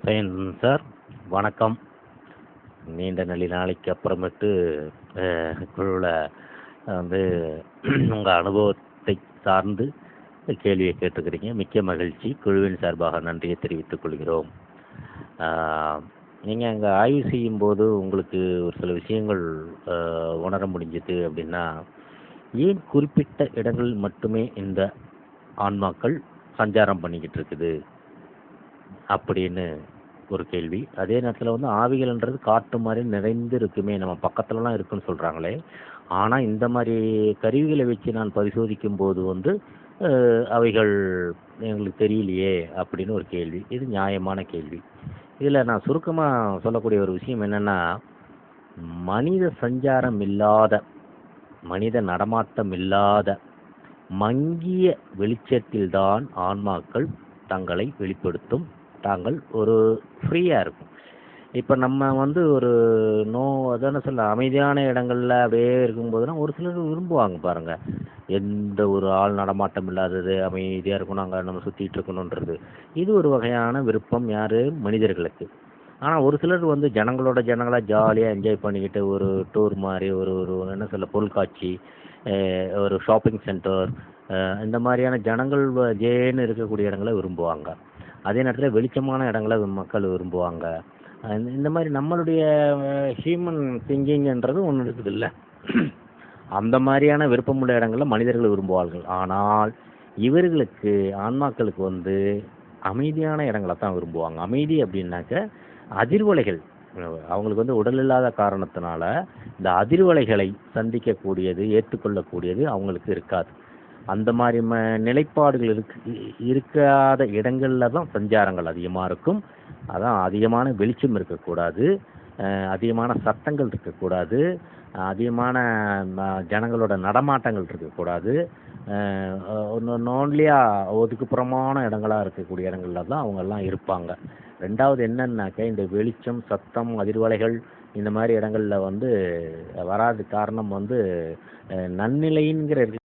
Fine sir வணக்கம். நீண்ட நல்லி நாளைக்கு அப்புறமேட்டு குழுவில் வந்து உங்கள் அனுபவத்தை சார்ந்து கேள்வியை கேட்டுக்கிறீங்க. மிக்க மகிழ்ச்சி. குழுவின் சார்பாக நன்றியை தெரிவித்துக் கொள்கிறோம். நீங்கள் அங்கே ஆய்வு செய்யும்போது உங்களுக்கு ஒரு சில விஷயங்கள் உணர முடிஞ்சது அப்படின்னா ஏன் குறிப்பிட்ட இடங்களில் மட்டுமே இந்த ஆன்மாக்கள் சஞ்சாரம் பண்ணிக்கிட்டு இருக்குது? அப்படின்னு ஒரு கேள்வி. அதே நேரத்தில் வந்து ஆவிகள்ன்றது காட்டு மாதிரி நிறைந்து இருக்குமே நம்ம பக்கத்துலலாம் இருக்குன்னு சொல்கிறாங்களே ஆனால் இந்த மாதிரி கருவிகளை வச்சு நான் பரிசோதிக்கும் போது வந்து அவைகள் எங்களுக்கு தெரியலையே அப்படின்னு ஒரு கேள்வி. இது நியாயமான கேள்வி. இதில் நான் சுருக்கமாக சொல்லக்கூடிய ஒரு விஷயம் என்னென்னா மனித சஞ்சாரம் இல்லாத மனித நடமாட்டம் இல்லாத மங்கிய வெளிச்சத்தில்தான் ஆன்மாக்கள் தங்களை வெளிப்படுத்தும். தாங்கள் ஒரு ஃப்ரீயாக இருக்கும். இப்போ நம்ம வந்து ஒரு நோ அதான சொல்ல அமைதியான இடங்களில் அப்படியே இருக்கும்போதுனா ஒரு சிலர் விரும்புவாங்க பாருங்கள் எந்த ஒரு ஆள் நடமாட்டம் இல்லாதது அமைதியாக இருக்கணும் அங்கே நம்ம சுற்றிட்டு இருக்கணுன்றது இது ஒரு வகையான விருப்பம் யார்? மனிதர்களுக்கு. ஆனால் ஒரு சிலர் வந்து ஜனங்களோட ஜனங்களாக ஜாலியாக என்ஜாய் பண்ணிக்கிட்டு ஒரு டூர் மாதிரி ஒரு ஒரு என்ன சொல்ல பொருட்காட்சி ஒரு ஷாப்பிங் சென்டர் இந்த மாதிரியான ஜனங்கள் வ- ஜேன்னு இருக்கக்கூடிய இடங்களை விரும்புவாங்க. அதே நேரத்தில் வெளிச்சமான இடங்களை மக்கள் விரும்புவாங்க. இந்த- மாதிரி நம்மளுடைய ஹியூமன் திங்கிங்ன்றது ஒன்று இருக்குது இல்லை அந்த மாதிரியான விருப்பமுள்ள இடங்களில் மனிதர்கள் விரும்புவார்கள். ஆனால் இவர்களுக்கு ஆன்மாக்களுக்கு வந்து அமைதியான இடங்களை தான் விரும்புவாங்க. அமைதி அப்படின்னாக்க அதிர்வலைகள். அவங்களுக்கு வந்து உடல் இல்லாத காரணத்தினால இந்த அதிர்வலைகளை சந்திக்கக்கூடியது ஏற்றுக்கொள்ளக்கூடியது அவங்களுக்கு இருக்காது. அந்த மாதிரி ம நிலைப்பாடுகள் இருக்கு இருக்காத இடங்களில் தான் சஞ்சாரங்கள் அதிகமாக இருக்கும். அதான் அதிகமான வெளிச்சம் இருக்கக்கூடாது. அதிகமான சத்தங்கள் இருக்கக்கூடாது. அதிகமான ஜனங்களோட நடமாட்டங்கள் இருக்கக்கூடாது. நோன்லியாக ஒதுக்குப்புறமான இடங்களாக இருக்கக்கூடிய இடங்கள்ல தான் அவங்கெல்லாம் இருப்பாங்க. ரெண்டாவது என்னன்னாக்க இந்த வெளிச்சம் சத்தம் அதிர்வலைகள் இந்த மாதிரி இடங்களில் வந்து வராது. காரணம் வந்து நன்னிலைங்கிற